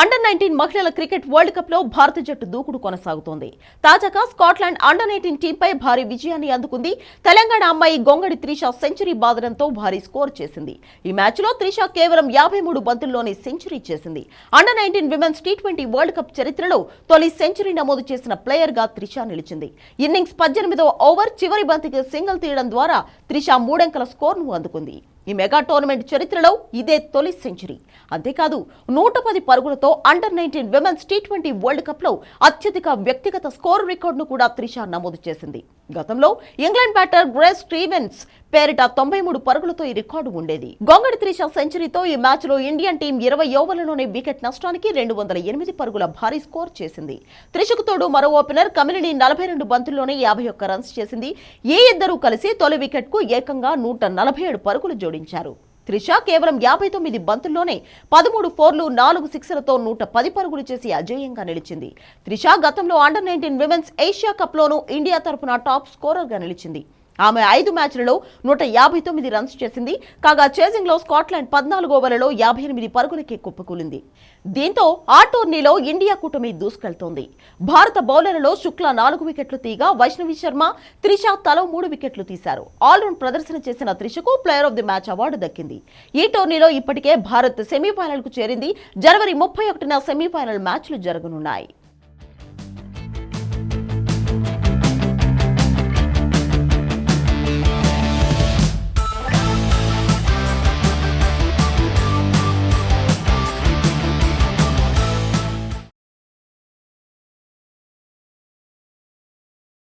Under nineteen మహిళల cricket world కప్లో భారత జట్టు దూకుడు కొనసాగుతోంది. తాజాగా స్కాట్లాండ్ అండర్ నైన్టీన్ టీంపై భారీ విజయాన్ని అందుకుంది. తెలంగాణ అమ్మాయి గొంగడి త్రిష సెంచరీ బాదడంతో భారీ స్కోర్ చేసింది. ఈ మ్యాచ్లో త్రిష కేవలం యాభై మూడు బంతుల్లోనే సెంచరీ చేసింది. Under nineteen women's T twenty world cup చరిత్రలో తొలి సెంచరీ నమోదు చేసిన ప్లేయర్గా త్రిష నిలిచింది. ఇన్నింగ్స్ పద్దెనిమిదవ ఓవర్ చివరి బంతికి సింగిల్ తీయడం ద్వారా త్రిష మూడంకల స్కోర్ను అందుకుంది. ఈ మెగా టోర్నమెంట్ చరిత్రలో ఇదే తొలి సెంచరీ. అంతేకాదు నూట పది పరుగులతో under nineteen women's T twenty world కప్లో అత్యధిక వ్యక్తిగత స్కోర్ రికార్డును కూడా త్రిష నమోదు చేసింది. గతంలో ఇంగ్లాండ్ బ్యాటర్ గ్రేస్ స్టీవెన్స్ పేరిట తొంభై మూడు పరుగులతో ఈ రికార్డు ఉండేది. గొంగడి త్రిష సెంచరీతో ఈ మ్యాచ్లో ఇండియన్ టీం ఇరవై ఓవర్లలోనే వికెట్ నష్టానికి రెండు వందల ఎనిమిది పరుగుల భారీ స్కోర్ చేసింది. త్రిషకు తోడు మరో ఓపెనర్ కమిలిని నలభై రెండు బంతుల్లోనే యాభై ఒక్క రన్స్ చేసింది. ఏ ఇద్దరూ కలిసి తొలి వికెట్కు ఏకంగా నూట నలభై ఏడు పరుగులు జోడించారు. త్రిష కేవలం యాభై తొమ్మిది బంతుల్లోనే పదమూడు ఫోర్లు నాలుగు సిక్స్లతో నూట పది పరుగులు చేసి అజేయంగా నిలిచింది. త్రిష గతంలో అండర్ నైన్టీన్ విమెన్స్ ఏషియా కప్లోనూ ఇండియా తరపున టాప్ స్కోరర్గా నిలిచింది. ఆమె ఐదు మ్యాచ్లలో నూట యాభై తొమ్మిది రన్స్ చేసింది. కాగా చేసింగ్లో స్కాట్లాండ్ పద్నాలుగు ఓవర్లలో యాభై ఎనిమిది పరుగులకి కుప్పకూలింది. దీంతో ఆ టోర్నీలో ఇండియా కూటమి దూసుకెళ్తోంది. భారత బౌలర్లలో శుక్ల నాలుగు వికెట్లు తీగా వైష్ణవి శర్మ త్రిష తలో మూడు వికెట్లు తీశారు. ఆల్రౌండ్ ప్రదర్శన చేసిన త్రిషకు player of the match award దక్కింది. ఈ టోర్నీలో ఇప్పటికే భారత్ సెమీఫైనల్కు చేరింది. జనవరి ముప్పై ఒకటిన సెమీఫైనల్ మ్యాచ్లు జరగనున్నాయి.